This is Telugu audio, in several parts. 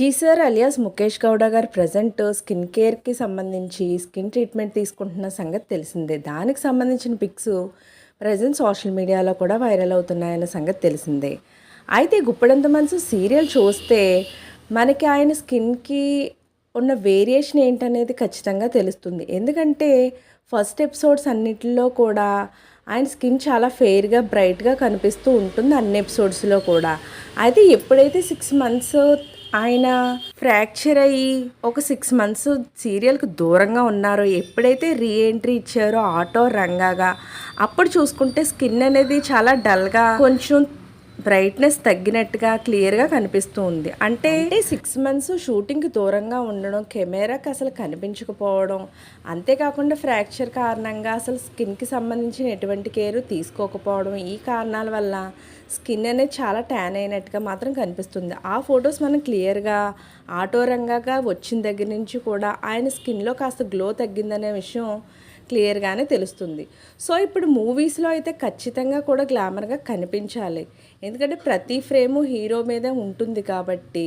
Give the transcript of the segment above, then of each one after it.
Ji sir alias Mukesh Gowda garu present skin కేర్కి సంబంధించి స్కిన్ ట్రీట్మెంట్ తీసుకుంటున్న సంగతి తెలిసిందే. దానికి సంబంధించిన పిక్స్ ప్రజెంట్ సోషల్ మీడియాలో కూడా వైరల్ అవుతున్నాయన్న సంగతి తెలిసిందే. అయితే గుప్పడంత మనసు సీరియల్ చూస్తే మనకి ఆయన స్కిన్కి ఉన్న వేరియేషన్ ఏంటనేది ఖచ్చితంగా తెలుస్తుంది. ఎందుకంటే ఫస్ట్ ఎపిసోడ్స్ అన్నిటిలో కూడా ఆయన స్కిన్ చాలా ఫెయిర్గా బ్రైట్గా కనిపిస్తూ ఉంటుంది అన్ని ఎపిసోడ్స్లో కూడా. అయితే ఎప్పుడైతే సిక్స్ మంత్స్ ఆయన ఫ్రాక్చర్ అయ్యి ఒక సిక్స్ మంత్స్ సీరియల్కి దూరంగా ఉన్నారో. ఎప్పుడైతే రీ ఎంట్రీ ఇచ్చారో ఆటో రంగాగా అప్పుడు చూసుకుంటే స్కిన్ అనేది చాలా డల్గా కొంచెం బ్రైట్నెస్ తగ్గినట్టుగా క్లియర్గా కనిపిస్తూ ఉంది. అంటే సిక్స్ మంత్స్ షూటింగ్కి దూరంగా ఉండడం కెమెరాకి అసలు కనిపించకపోవడం అంతేకాకుండా ఫ్రాక్చర్ కారణంగా అసలు స్కిన్కి సంబంధించిన ఎటువంటి కేర్ తీసుకోకపోవడం ఈ కారణాల వల్ల స్కిన్ అనేది చాలా ట్యాన్ అయినట్టుగా మాత్రం కనిపిస్తుంది. ఆ ఫొటోస్ మనం క్లియర్గా ఆటో రంగాగా వచ్చిన దగ్గర నుంచి కూడా ఆయన స్కిన్లో కాస్త గ్లో తగ్గిందనే విషయం క్లియర్గానే తెలుస్తుంది. సో ఇప్పుడు మూవీస్లో అయితే ఖచ్చితంగా కూడా గ్లామర్గా కనిపించాలి. ఎందుకంటే ప్రతి ఫ్రేము హీరో మీదే ఉంటుంది కాబట్టి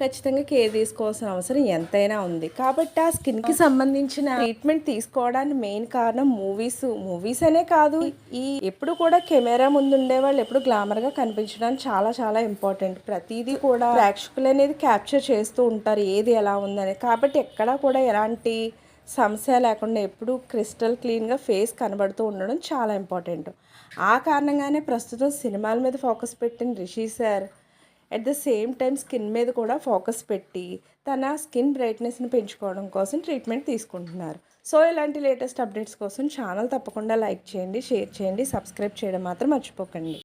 ఖచ్చితంగా కేర్ తీసుకోవాల్సిన అవసరం ఎంతైనా ఉంది. కాబట్టి ఆ స్కిన్కి సంబంధించిన ట్రీట్మెంట్ తీసుకోవడానికి మెయిన్ కారణం మూవీస్ మూవీస్ అనే కాదు. ఈ ఎప్పుడు కూడా కెమెరా ముందు ఉండే వాళ్ళు ఎప్పుడు గ్లామర్గా కనిపించడానికి చాలా చాలా ఇంపార్టెంట్. ప్రతిదీ కూడా ప్రేక్షకులు అనేది క్యాప్చర్ చేస్తూ ఉంటారు. ఏది ఎలా ఉందని. కాబట్టి ఎక్కడా కూడా ఎలాంటి సమస్య లేకుండా ఎప్పుడూ క్రిస్టల్ క్లీన్గా ఫేస్ కనబడుతూ ఉండడం చాలా ఇంపార్టెంట్. ఆ కారణంగానే ప్రస్తుతం సినిమాల మీద ఫోకస్ పెట్టిన Rishi sir at the same time skin మీద కూడా ఫోకస్ పెట్టి తన స్కిన్ బ్రైట్నెస్ని పెంచుకోవడం కోసం ట్రీట్మెంట్ తీసుకుంటున్నారు. సో ఇలాంటి లేటెస్ట్ అప్డేట్స్ కోసం ఛానల్ తప్పకుండా లైక్ చేయండి షేర్ చేయండి సబ్స్క్రైబ్ చేయడం మాత్రం మర్చిపోకండి.